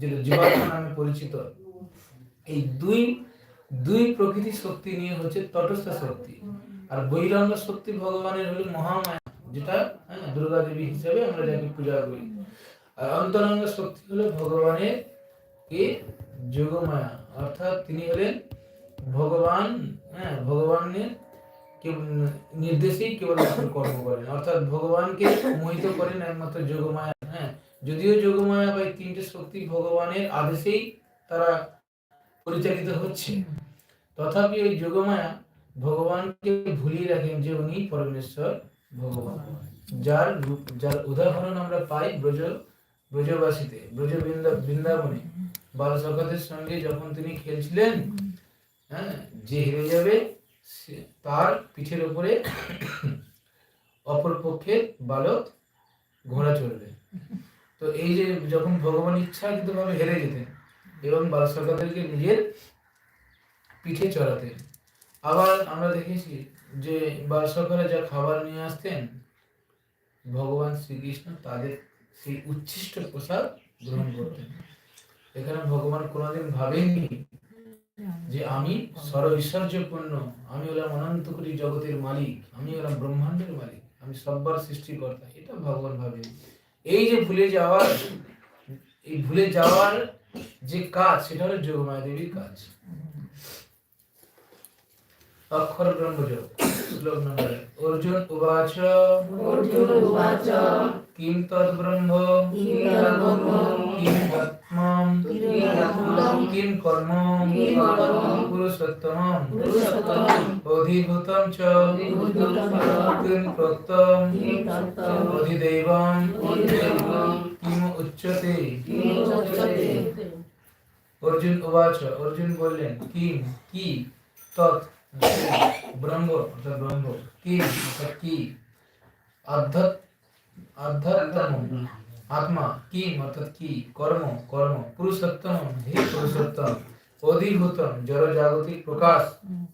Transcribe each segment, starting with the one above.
যেটা জীবাত্মা নামে পরিচিত। এই দুই দুই প্রকৃতি শক্তি নিয়ে হচ্ছে তটস্থ শক্তি। আর বহিরঙ্গ শক্তি ভগবানের হলো মহামায়া, যেটা হ্যাঁ দুর্গা দেবী হিসেবে আমরা যাকে পূজা করি। আর অন্তরঙ্গ শক্তি হলো ভগবানের কে যোগমায়া, অর্থাৎ তিনি হলেন ভগবান হ্যাঁ ভগবানের নির্দেশেই কেবলমাত্র কর্ম করেন। অর্থাৎ ভগবানকে মোহিত করেন একমাত্র যোগমায়া হ্যাঁ যদিও যোগমায়া বা এই তিনটে শক্তি ভগবানের আদেশেই তারা পরিচালিত হচ্ছে। তথাপি ওই যোগমায়া ভগবানকে ভুলিয়ে রাখেন যে উনি পরমেশ্বর ভগবান। যার যার উদাহরণ আমরা পাই ব্রজ, ব্রজবাসীতে, ব্রজ বৃন্দা, বৃন্দাবনে। বাল সখাদের সঙ্গে যখন তিনি খেলছিলেন হ্যাঁ যে হেরে যাবে তার পিঠের উপরে অপর পক্ষের বালক ঘোড়া চড়বে। তো এই যে যখন ভগবান ইচ্ছাকৃতভাবে হেরে যেতেন এবং বাল সখাদেরকে নিজের পিঠে চড়াতেন, আবার আমরা দেখেছি যে বালসকারা যা খাবার নিয়ে আসতেন, ভগবান শ্রীকৃষ্ণ তাদের সেই উচ্ছিষ্ট প্রসাদ গ্রহণ করতেন। এখানে ভগবান কোনোদিন ভাবেননি যে আমি সর্ব ঐশ্বর্যপূর্ণ আমি হলাম অনন্ত কোটি জগতের মালিক, আমি হলাম ব্রহ্মাণ্ডের মালিক, আমি সব্বার সৃষ্টিকর্তা, এটা ভগবান ভাবেন এই যে ভুলে যাওয়ার এই ভুলে যাওয়ার যে কাজ সেটা হলো যোগমায়া দেবীর কাজ। অক্ষর ব্রহ্মযোগ শ্লোক নম্বর অর্জুন উবাচ। অর্জুন উবাচ। কিম তদ ব্রহ্ম কিম তদ্ব্রহ্ম। কিম আত্মাম কিম আত্মাম কিম কর্ম কিম কর্ম পুরুষোত্তমম পুরুষোত্তমম অধিভূতম চ অধিভূতম চ কিম প্রত্যম কিম তত্ত্বম অধিদৈবম অধিদৈবম কিম উচ্যতে কিম উচ্যতে অর্জুন উবাচ অর্জুন বললেন কিম কি তৎ ব্রহ্ম অর্থাৎ ব্রহ্ম কি অর্থাৎ কি আধ্যাত্ম আধ্যাত্ম আত্মা কি অর্থাৎ কি কর্ম কর্ম পুরুষোত্তম হে পুরুষোত্তম অধিভূতম জড় জাগতিক প্রকাশ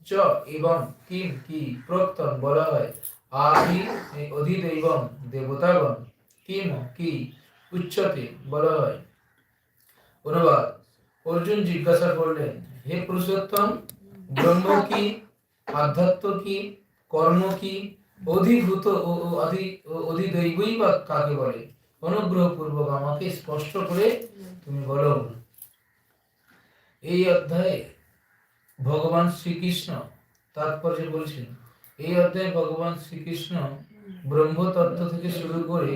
চ এবং কিম কি প্রক্তম বলা হয় আদি অধিদৈবম দেবতাগণ কিম কি উচ্চতে বলা হয় অনুবাদ অর্জুন জিজ্ঞাসা করলেন, হে পুরুষোত্তম, ব্রহ্ম কি, আধ্যাত্ম কি, কর্ম কি, অধিভূত ও ও অধি ও অধিদৈবই বা কাকে বলে? অনুগ্রহ পূর্বক আমাকে স্পষ্ট করে তুমি বলো। এই অধ্যায়ে ভগবান শ্রীকৃষ্ণ তাৎপর্য বলছেন, এই অধ্যায়ে ভগবান শ্রীকৃষ্ণ ব্রহ্মতত্ত্ব থেকে শুরু করে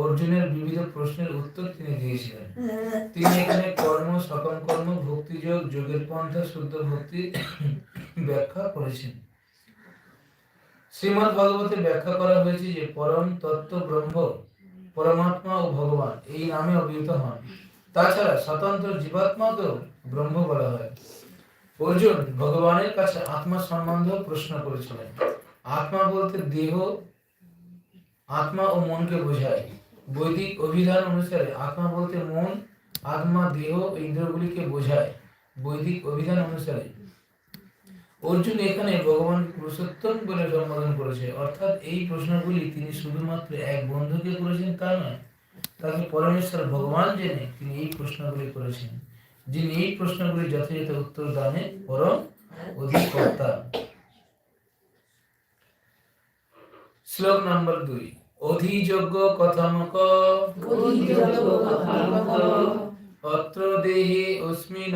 অর্জুনের বিবিধ প্রশ্নের উত্তর তিনি দিয়েছিলেন। তিনি এখানে কর্ম, সকম কর্ম ভক্তিযোগ যোগের পন্থা, শুদ্ধ ভক্তি ব্যাখ্যা করেছেন। শ্রীমদ্ ভাগবতে ব্যাখ্যা করা হয়েছে যে পরম তত্ত্ব ব্রহ্ম পরমাত্মা ও ভগবান, এই নামে অভিহিত হন। তাছাড়া স্বতন্ত্র জীবাত্মাকেও ব্রহ্ম বলা হয়। অর্জুন ভগবানের কাছে আত্মা সম্বন্ধে প্রশ্ন করেছিলেন। আত্মা বলতে দেহ, আত্মা ও মনকে বোঝায়। বৈদিক অভিধান অনুসারে আত্মা বলতে মন, আত্মা দেহ ইন্দ্রগুলিকে বোঝায়। বৈদিক অভিধান অনুসারে অর্জুন এখানে ভগবান পুরুষোত্তম বলে সম্বোধন করেছে। অর্থাৎ এই প্রশ্নগুলি তিনি শুধুমাত্র এক বন্ধুকে করেছেন তা নয় তাকে পরমেশ্বর ভগবান জেনে তিনি এই প্রশ্নগুলি করেছেন যিনি এই প্রশ্নগুলি যথাযথ উত্তর দানে পরম অধিকর্তা। শ্লোক নম্বর দুই অধিযোগ্য কথামক। অত্র দেহে অস্মিন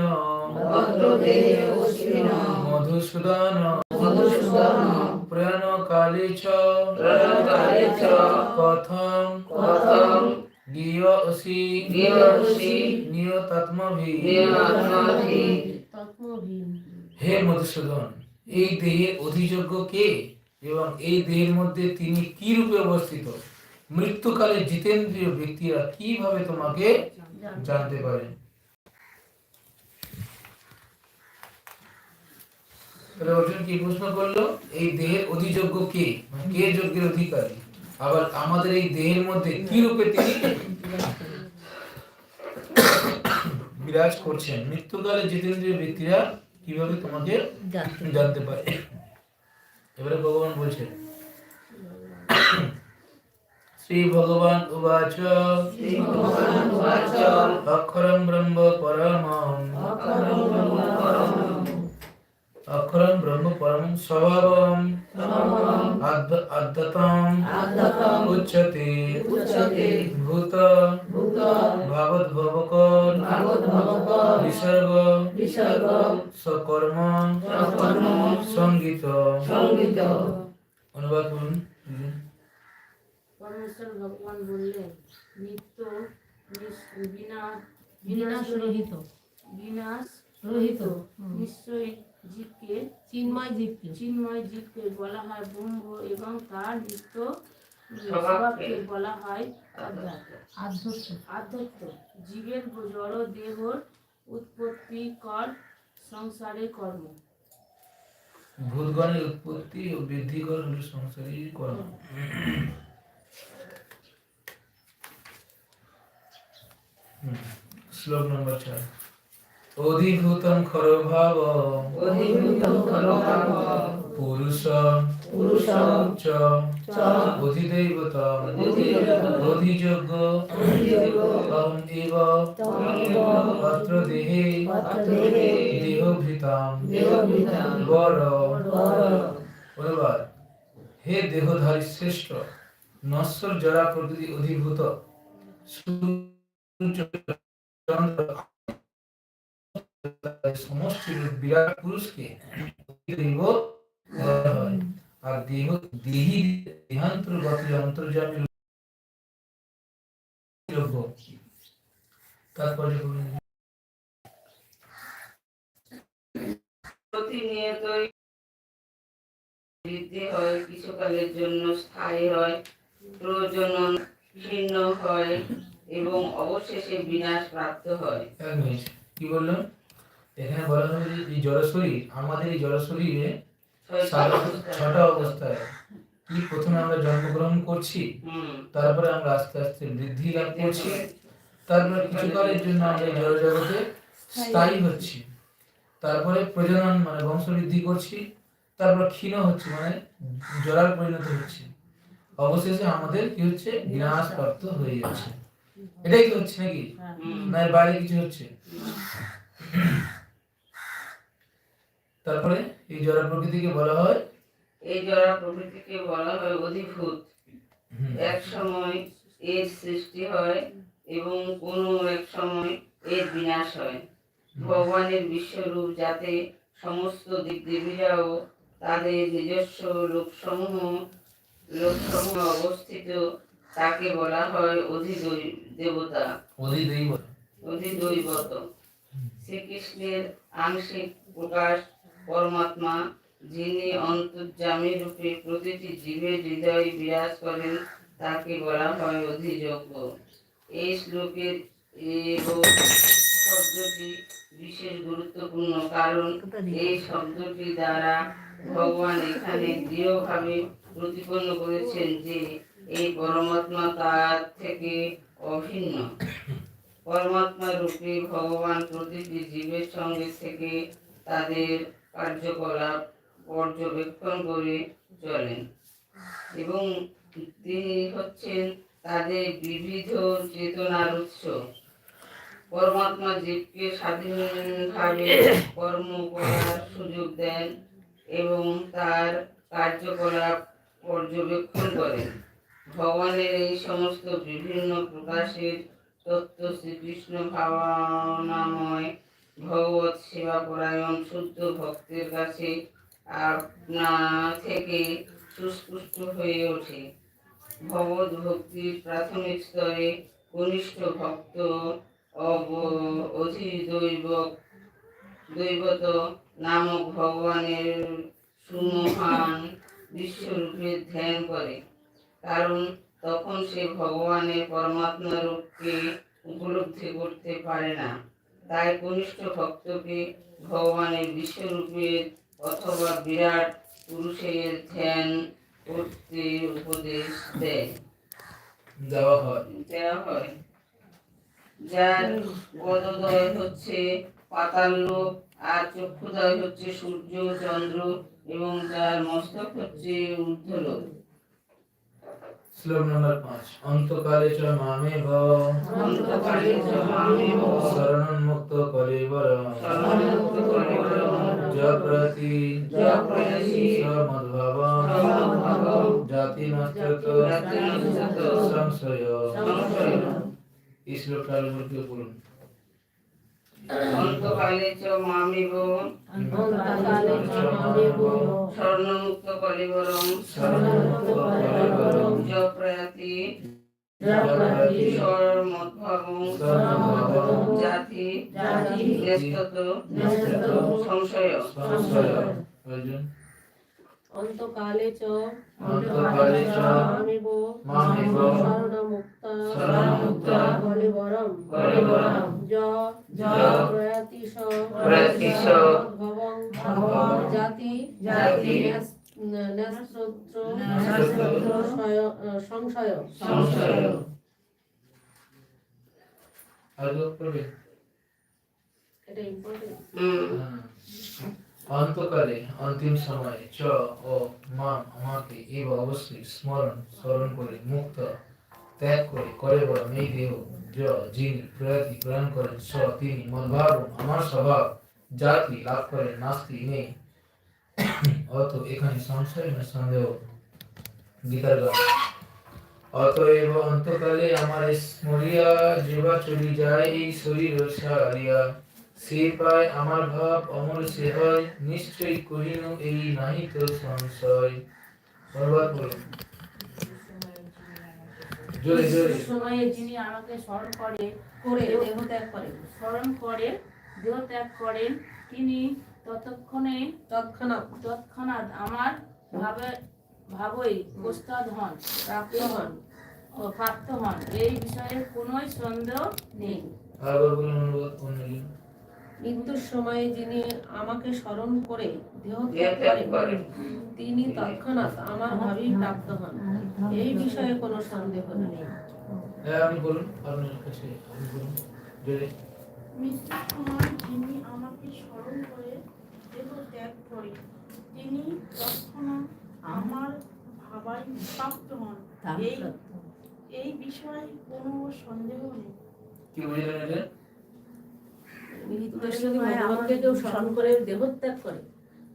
মধুসূদন। মধুসূদন। প্রয়াণ কালে চ। কথম। কথম। গীয়সি গীয়সি নিয়তাত্মভি। নিয়াত্মাধি হে মধুসূদন এই দেহের অধিযোগ্য কে? এবং এই দেহের মধ্যে তিনি কি রূপে অবস্থিত? মৃত্যুকালে জিতেন্দ্রীয় ব্যক্তিরা কীভাবে তোমাকে জানতে পারে তাহলে অর্জুন কি প্রশ্ন করল? এই দেহের অধিযোগ্য কে? মানে কে যোগ্যের অধিকারী? আবার আমাদের এই দেহের মধ্যে কি রূপে তিনি বিরাজ করছেন? মৃত্যুকালে জিতেন্দ্রীয় ব্যক্তিরা কীভাবে তোমাকে জানতে পারে। এবারে ভগবান বলছেন শ্রী ভগবান উবাচ অক্ষরম অক্ষরম ব্রহ্ম পরম अक्षरं ब्रह्म परमं स्वभावम् स्वभावम् अद्- अद्यतम् आद्यतम् उच्यते उच्यते भूत भूत भावद्भवकर् भागवद्भवकर् विसर्ग विसर्ग সকর্ম সকর্ম সঙ্গীত সঙ্গীত অনুবাদ করুন পরমেশ্বর ভগবান বললেন নিত্য নিস- বিনা বিনাশ রহিত বিনাশ রহিত হুম। নিশ্চয়ই জীবকে চিন্ময় জীবকে চিন্ময় জীবকে বলা হয় ব্রহ্ম এবং তার নিত্য স্বভাবকে। বলা হয় আধ্যাত্ম। আধ্যাত্ম। জীবের জড় দেহর উৎপত্তি কর সংসারের কর্ম। ভূতগণের উৎপত্তি ও বৃদ্ধিকর হল সংসারী কর্ম। শ্লোক নম্বর চার। অধিভূতম খরভাব অধিভূতম খলভাব পুরুষ পুরুষম। চ। চ। অধিদৈবতম। অধিযোগ্য। তম এব পত্র দেহে। দেহভৃতাম। বর। অনুবাদ হে দেহধারী শ্রেষ্ঠ নশ্বর জরা প্রকৃতি অধিভূত। সূর্য, চন্দ্র, সমষ্টি রূপ বিরাট পুরুষকে দেহ হয়। আর দেহ দেহি দেহান্তর্গত অন্তর্জামী যোগ্য প্রতিনিয়তই বৃদ্ধি হয় কিছুকালের জন্য স্থায়ী হয় প্রজনন ক্ষীণ হয় এবং অবশেষে বিনাশ প্রাপ্ত হয়। কি বললাম এখানে বলা যে এই জড় শরীর আমাদের এই জড় শরীরে ছয়টি অবস্থায়। ছটা অবস্থায়। কি প্রথমে আমরা জন্মগ্রহণ করছি তারপরে আমরা আস্তে আস্তে বৃদ্ধি লাভ করছি তারপরে কিছুকালের জন্য আমরা এই জড় জগতে স্থায়ী হচ্ছি। তারপরে প্রজনন মানে বংশবৃদ্ধি করছি তারপর ক্ষীণ হচ্ছে মানে জড়ার পরিণত হচ্ছে। অবশেষে আমাদের কি হচ্ছে? বিনাশ প্রাপ্ত হয়ে যাচ্ছে। এটাই কি হচ্ছে নাকি? হুম, না বাইরে কিছু হচ্ছে? তারপরে এই জড় প্রকৃতিকে বলা হয় এই জড়া প্রকৃতিকে বলা হয় অধিভূত। এক সময় এর সৃষ্টি হয় এবং কোনো এক সময় এর বিনাশ হয়। ভগবানের বিশ্বরূপ যাতে সমস্ত দেবদেবীরাও তাদের নিজস্ব লোকসমূহ লোকসমূহ অবস্থিত তাকে বলা হয় অধিদৈ দেবতা। অধিদৈব। অধিদৈবত। শ্রীকৃষ্ণের আংশিক প্রকাশ পরমাত্মা, যিনি অন্তর্যামী রূপে প্রতিটি জীবের হৃদয়ে বিরাজ করেন, তাকে বলা হয় অধিযোগ্য। এই শ্লোকের শব্দটি বিশেষ গুরুত্বপূর্ণ কারণ এই শব্দটি দ্বারা ভগবান এখানে দৃঢ়ভাবে প্রতিপন্ন করেছেন যে এই পরমাত্মা তার থেকে অভিন্ন। পরমাত্মা রূপে ভগবান প্রতিটি জীবের সঙ্গে থেকে তাদের কার্যকলাপ পর্যবেক্ষণ করে চলেন। এবং তিনি হচ্ছেন তাদের বিবিধ চেতনার উৎস। পরমাত্মা জীবকে স্বাধীনভাবে কর্ম করার সুযোগ দেন এবং তার কার্যকলাপ পর্যবেক্ষণ করেন। ভগবানের এই সমস্ত বিভিন্ন প্রকাশের তত্ত্ব শ্রীকৃষ্ণ ভাবনাময় ভগবত সেবা পরায়ণ, শুদ্ধ ভক্তের কাছে আপনা থেকে সুস্পষ্ট হয়ে ওঠে। ভগবত ভক্তির প্রাথমিক স্তরে কনিষ্ঠ ভক্ত অব অধিদৈব দৈবত নামক ভগবানের সুমহান বিশ্বরূপে ধ্যান করে। কারণ তখন সে ভগবানের পরমাত্মা রূপকে উপলব্ধি করতে পারে না। তাই কনিষ্ঠ ভক্তকে ভগবানের বিশ্বরূপের অথবা বিরাট পুরুষের ধ্যান করতে উপদেশ দেয়। দেওয়া হয়। দেওয়া হয়। যার পদদয় হচ্ছে পাতাল লোক আর চক্ষুদয় হচ্ছে সূর্য চন্দ্র এবং যার মস্তক হচ্ছে ঊর্ধ্বলোক। শ্লোক নম্বর পাঁচ অন্তকালে চ মামে ভব শরণ মুক্ত কলেবর জপ্রতি সমদ্ভব জাতি নস্তত সংশয় এই শ্লোকটা আরও বলুন অন্তকালে চ মামেব অন্তকালে চ মামেব স্বর্ণমুক্ত কলিবরম জপ্রয়াতি সমদ্ভব জাতি সংশয় সংশয় অন্তকালে চ অন্তকালে চ মামেব মামেব শরণমুক্ত শরণমুক্ত কলিবরম কলিবরম প্রয়াতিশ প্রয়াতিশ ভবং ভবং জাতি জাতি নেস্ত্র সংশয় সংশয়। অন্তকালে অন্তিম সময়ে চ ও মাম আমাকে এব অবশ্যই স্মরণ স্মরণ করে মুক্ত ত্যাগ করে করে বরং এই দেহ যিনি প্রয়াতি প্রয়াণ করেন স তিনি মনোভাব আমার স্বভাব, জাতি লাভ করেন নাস্তি নেই। অত এখানে সংশয় না সন্দেহ। গীতার গান অতএব অন্তকালে আমার স্মরিয়া জীবা চলি যায়, এই শরীর সারিয়া। সে পায় আমার ভাব, অমর সে হয় নিশ্চয়ই কহিন এই নাহি তো সংশয়। জোরে সময়ে যিনি আমাকে স্মরণ করে করে দেহ ত্যাগ করে স্মরণ করে দেহ ত্যাগ করেন তিনি ততক্ষণে তৎক্ষণাৎ। তৎক্ষণাৎ আমার ভাবে ভাবই প্রস্তাদ হন প্রাপ্ত হন ও প্রাপ্ত হন। এই বিষয়ে কোনোই সন্দেহ নেই আবার বলুন অনুবাদ অন্যজন মৃত্যুর সময়ে যিনি আমাকে স্মরণ করে করেন। তিনি তৎক্ষণাৎ আমার ভাবেই প্রাপ্ত হন। এই বিষয়ে কোনো সন্দেহ নেই। হ্যাঁ বলুন কাছে আপনি বলুন মৃত্যুর সময় যিনি আমাকে স্মরণ করে দেহ ত্যাগ করে তিনি তৎক্ষণাৎ আমার ভাবাই প্রাপ্ত হন। এই এই বিষয়ে কোনো সন্দেহ নেই। কি বুঝলেন এটা মৃত্যুর যদি ভগবানকে কেউ স্মরণ করে দেহত্যাগ করে।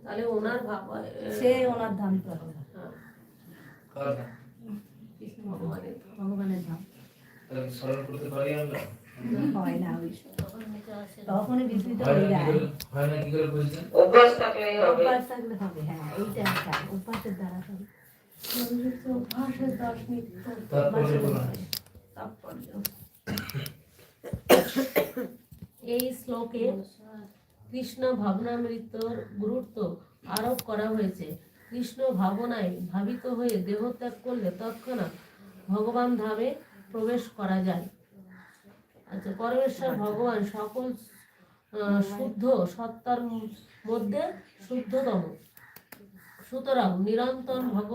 তাহলে ওনার ভাব সে ওনার ধাম হ্যাঁ, না কৃষ্ণ ভগবানের ধাম। ভগবানের ধাম তাহলে কি স্মরণ করতে পারি আমরা? হয় না ওই তখনই বিস্তৃত হয়ে যায়। হয় না কি করে বুঝলেন অভ্যাস থাকলেই হবে। অভ্যাস থাকলে হবে হ্যাঁ এইটা একটা। অভ্যাসের দ্বারা হবে। অভ্যাসের দশ নিত্য তারপরে তাৎপর্য এই শ্লোকে কৃষ্ণ ভাবনামৃত্যুর গুরুত্ব আরোপ করা হয়েছে। কৃষ্ণ ভাবনায় ভাবিত হয়ে দেহত্যাগ করলে তৎক্ষণাৎ ভগবান ধামে প্রবেশ করা যায়। আচ্ছা পরমেশ্বর ভগবান সকল শুদ্ধ সত্তার মধ্যে শুদ্ধতম। সুতরাং নিরন্তর ভগ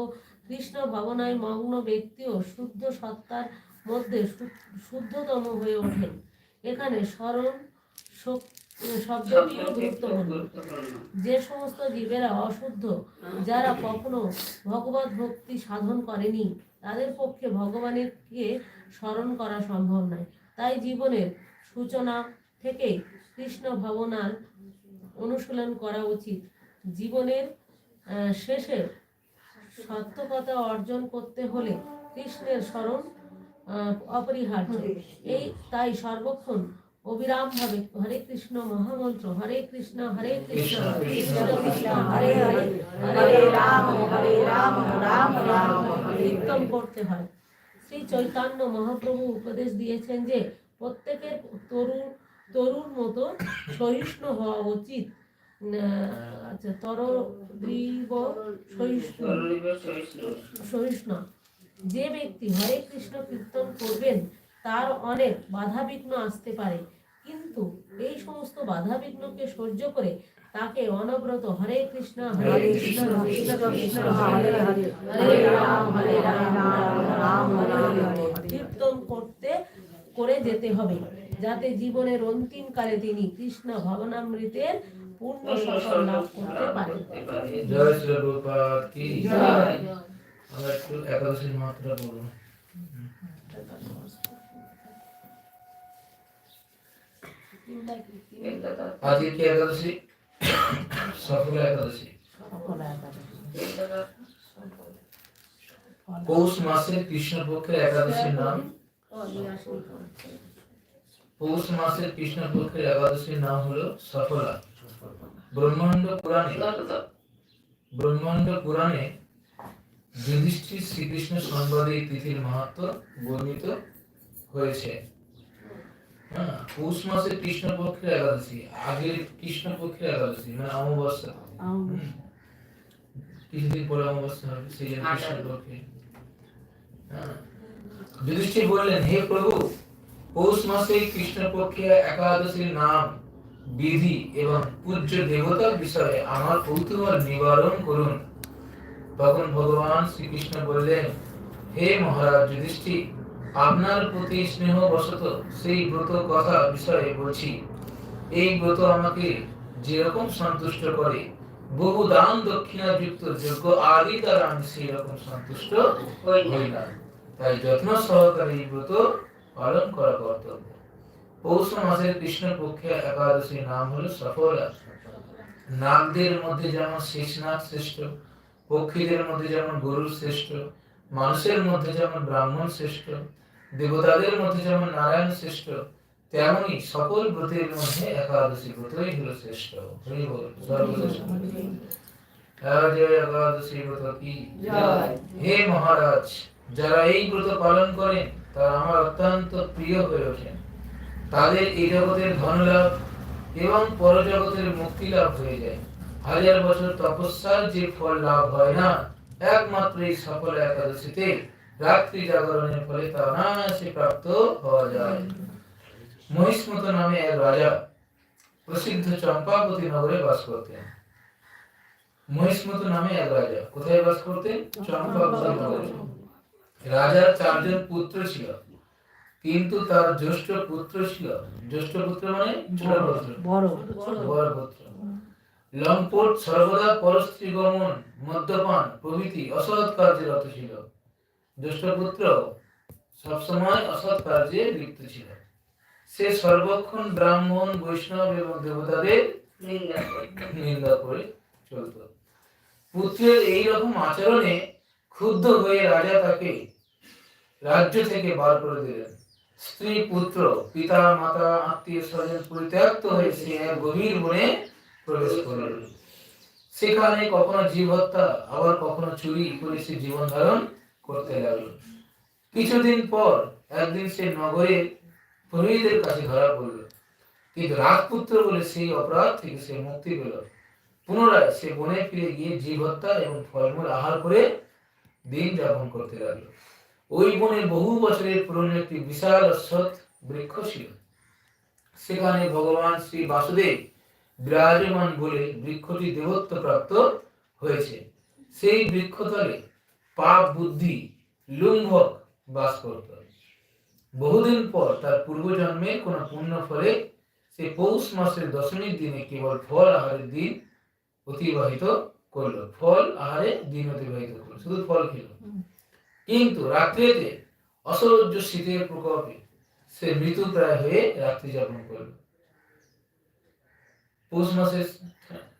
কৃষ্ণ ভাবনায় মগ্ন ব্যক্তিও শুদ্ধ সত্তার মধ্যে শুদ্ধতম হয়ে ওঠেন। এখানে স্মরণ শব্দটিও গুরুত্বপূর্ণ। যে সমস্ত জীবেরা অশুদ্ধ যারা কখনো ভগবত ভক্তি সাধন করেনি তাদের পক্ষে ভগবানকে স্মরণ করা সম্ভব নয়। তাই জীবনের সূচনা থেকেই কৃষ্ণ ভাবনার অনুশীলন করা উচিত। জীবনের শেষে সত্যকতা অর্জন করতে হলে কৃষ্ণের স্মরণ অপরিহার্য। এই তাই সর্বক্ষণ অবিরাম ভাবে হরে কৃষ্ণ মহামন্ত্র হরে কৃষ্ণ হরে কৃষ্ণ কৃষ্ণ কৃষ্ণ হরে হরে হরে রাম হরে রাম রাম রাম কীর্তন করতে হয়। শ্রী চৈতন্য মহাপ্রভু উপদেশ দিয়েছেন যে প্রত্যেকের তরুণ তরুর মতো সহিষ্ণু হওয়া উচিত। আচ্ছা তরদ্রীব সহিষ্ণু সহিষ্ণু। সহিষ্ণু। যে ব্যক্তি হরে কৃষ্ণ কীর্তন করবেন তার অনেক বাধা বিঘ্ন আসতে পারে। কিন্তু এই সমস্ত বাধা বিঘ্নকে সহ্য করে তাকে অনবরত হরে কৃষ্ণ হরে কৃষ্ণ কৃষ্ণ কৃষ্ণ হরে হরে হরে রাম হরে রাম রাম রাম হরে হরে কীর্তন করতে করে যেতে হবে যাতে জীবনের অন্তিম কালে তিনি কৃষ্ণ ভবনামৃতের পূর্ণ সফল লাভ করতে পারেন জয় শ্রী রূপা কি জয়। আমরা একটু একাদশীর মাত্রা বলুন তিনটা কি তিন- তিনটা তো আজকে একাদশী? সফলা একাদশী। পৌষ মাসের কৃষ্ণপক্ষের একাদশীর নাম? পৌষ মাসের কৃষ্ণপক্ষের একাদশীর নাম হলো সফলা। ব্রহ্মাণ্ড পুরাণে ব্রহ্মাণ্ড পুরাণে যুধিষ্ঠির শ্রীকৃষ্ণ সংবাদে এই তিথির মাহাত্ম বর্ণিত হয়েছে। হ্যাঁ পৌষ মাসের কৃষ্ণপক্ষের একাদশী আগের কৃষ্ণপক্ষের একাদশী মানে অমাবস্যা। কিছুদিন পরে অমাবস্যা হবে সেই জন্য কৃষ্ণপক্ষে হ্যাঁ যুধিষ্ঠির বললেন হে প্রভু পৌষ মাসে কৃষ্ণপক্ষে একাদশীর নাম বিধি এবং পূজ্য দেবতার বিষয়ে আমার কৌতূহল নিবারণ করুন। তখন ভগবান শ্রীকৃষ্ণ বললেন হে মহারাজ যুধিষ্ঠির আপনার প্রতি স্নেহ বশত সেই ব্রত কথা বিষয়ে বলছি। এই ব্রত আমাকে যেরকম সন্তুষ্ট করে, বহু দান দক্ষিণা যুক্ত যোগ্য আদি দ্বারা আমি সেই রকম সন্তুষ্ট হই না। তাই যত্ন সহকারে এই ব্রত পালন করা কর্তব্য। পৌষ মাসের কৃষ্ণ পক্ষে একাদশীর নাম হলো সফলা নাগদের মধ্যে যেমন শেষনাগ শ্রেষ্ঠ, পক্ষীদের মধ্যে যেমন গরুর শ্রেষ্ঠ, মানুষের মধ্যে যেমন ব্রাহ্মণ শ্রেষ্ঠ দেবতাদের মধ্যে যেমন নারায়ণ শ্রেষ্ঠ তেমনি সকল ব্রতের মধ্যে একাদশী ব্রতই হলো শ্রেষ্ঠ। একাদশী ব্রত কি? হে মহারাজ যারা এই ব্রত পালন করেন তারা আমার অত্যন্ত প্রিয় হয়ে ওঠেন। তাদের এই জগতের ধন লাভ এবং পরজগতের মুক্তি লাভ হয়ে যায়। হাজার বছর তপস্যার যে ফল লাভ হয় না একমাত্র এই সফল একাদশীতে রাত্রি জাগরণের ফলে তা অনায়াসে প্রাপ্ত হওয়া যায়। মহিষ্মত নামে এক রাজা প্রসিদ্ধ চম্পাবতী নগরে বাস করতেন। মহিষ্মত নামে এক রাজা। কোথায় বাস করতেন? চম্পাবতী নগরে। রাজার চারজন পুত্র ছিল। কিন্তু তার জ্যেষ্ঠ পুত্র ছিল। জ্যেষ্ঠ পুত্র মানে ছোট পুত্র। বড় বড় পুত্র। লম্পট সর্বদা পরস্ত্রী গমন মদ্যপান প্রভৃতি অসৎ কার্যে রত ছিল। জ্যেষ্ঠ পুত্র সবসময় অসৎ কার্যে লিপ্ত ছিল সে সর্বক্ষণ ব্রাহ্মণ বৈষ্ণব এবং দেবতাদের নিন্দা করি চলত। পুত্রের এই রকম আচরণে ক্ষুব্ধ হয়ে রাজা তাকে রাজ্য থেকে বার করে দিলেন। স্ত্রী পুত্র পিতা মাতা আত্মীয় স্বজন পরিত্যক্ত হয়ে সে এক গভীর বনে প্রবেশ করল সেখানে কখনো জীব হত্যা আবার কখনো চুরি করে সে জীবন ধারণ করতে লাগল। কিছুদিন পর একদিন সে নগরে পুরোহিতের কাছে ধরা পড়ল। কিন্তু রাজপুত্র বলে সেই অপরাধ থেকে সে মুক্তি পেল। পুনরায় সে বনে ফিরে গিয়ে জীব হত্যা এবং ফলমূল আহার করে দিন যাপন করতে লাগল। ওই বনে বহু বছরের পুরনো একটি বিশাল অশ্বত্থ বৃক্ষ ছিল। সেখানে ভগবান শ্রী বাসুদেব বিরাজমান বলে বৃক্ষটি দেবত্ব প্রাপ্ত হয়েছে। সেই বৃক্ষতলে পাপ বুদ্ধি লুম্ভক বাস করত। বহুদিন পর তার পূর্বজন্মে কোন পুণ্য ফলে সে পৌষ মাসের দশমীর দিনে কেবল ফল আহারের দিন অতিবাহিত করল। ফল আহারে দিন অতিবাহিত করল, শুধু ফল খেলো। কিন্তু রাত্রিতে অসহ্য শীতের প্রকোপে সে মৃত্যু প্রায় হয়ে রাত্রি যাপন করল। পৌষ মাসের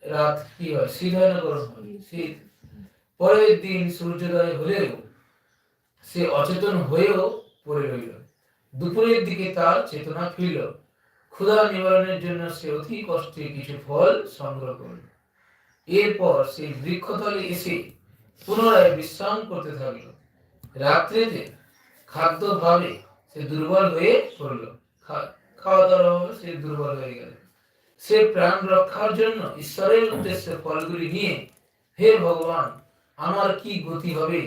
রাত কি হয়? শীত হয় না গরম হয়? শীত। পরের দিন সূর্যোদয় হলেও সে অচেতন হয়েও পড়ে রইল। দুপুরের দিকে তার চেতনা ফিরল। ক্ষুধা নিবারণের জন্য সে অতি কষ্টে কিছু ফল সংগ্রহ করল। এরপর সেই বৃক্ষতলে এসে পুনরায় বিশ্রাম করতে থাকল। রাত্রিতে খাদ্য ভাবে সে দুর্বল হয়ে পড়ল খাওয়া অভাবে সে দুর্বল হয়ে গেল। সে প্রাণ রক্ষার জন্য ঈশ্বরের উদ্দেশ্যে ফলগুলি নিয়ে হে ভগবান আমার কি গতি হবে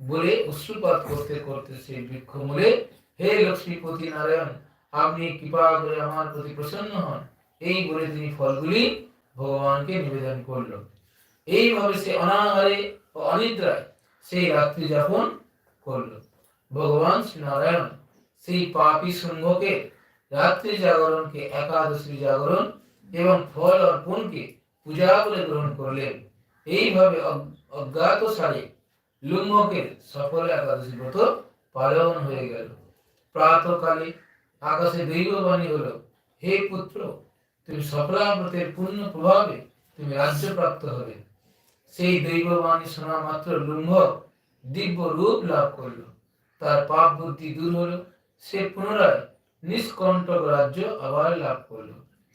বলে অশ্রুপাত করতে করতে সেই বৃক্ষ মূলে হে লক্ষ্মীপতি নারায়ণ, আপনি কৃপা করে আমার প্রতি প্রসন্ন হন। এই বলে তিনি ফলগুলি ভগবানকে নিবেদন করল। এইভাবে সে অনাহারে ও অনিদ্রায় সেই রাত্রি যাপন করল। ভগবান শ্রী নারায়ণ সেই পাপী শুম্ভকে রাত্রি জাগরণকে, একাদশী জাগরণ এবং ফল অর্পণকে পূজা বলে গ্রহণ করলেন। এইভাবে অজ্ঞাত সারে লুম্ভকের সফল একাদশী ব্রত পালন হয়ে গেল। প্রাতকালে আকাশে দৈববাণী হলো, হে পুত্র, তুমি সফলাব্রতের পূর্ণ প্রভাবে তুমি রাজ্য প্রাপ্ত হবে। সেই দৈববাণী শোনা মাত্র লুম্ভ দিব্য রূপ লাভ করল। তার পাপ বুদ্ধি দূর হলো, সে পুনরায় নিষ্কণ্টক রাজ্য আবার লাভ করল।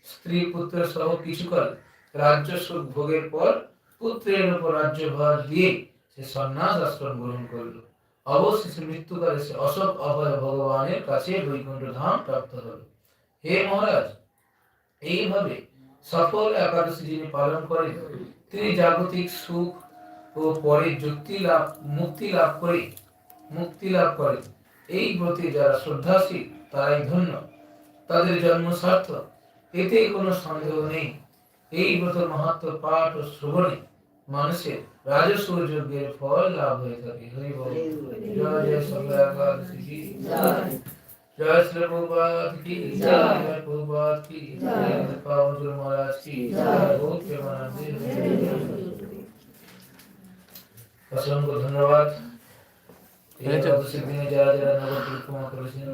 স্ত্রী পুত্র সহ কিছুকাল রাজ্য সুখ ভোগের পর পুত্রের উপর রাজ্যভার দিয়ে সে সন্ন্যাস আশ্রম গ্রহণ করল। অবশেষে মৃত্যুকালে সে অশোক অভয় ভগবানের কাছে বৈকুণ্ঠ ধাম প্রাপ্ত হলো। হে মহারাজ, এইভাবে সফল একাদশী যিনি পালন করেন, তিনি জাগতিক সুখ ও পরে যুক্তি লাভ, মুক্তি লাভ করে, মুক্তি লাভ করে এই ব্রতে যারা শ্রদ্ধাশীল, তারাই ধন্য। তাদের জন্ম সার্থক এতে কোনো সন্দেহ নেই। এই ব্রত মাহাত্ম পাঠ ও শ্রবণে মানুষের রাজস্ব যজ্ঞের ফল লাভ হয়ে থাকে হরি বল জয় জয় সফল একাদশী কি জয় শ্রী প্রভাত কি জয় জয় প্রভাত কি জয় পাবন গুরু মহারাজ কি জয় বহুত প্রেমানন্দে অসংখ্য ধন্যবাদ এই একাদশীর দিনে যারা যারা নগর পরিক্রমা করেছেন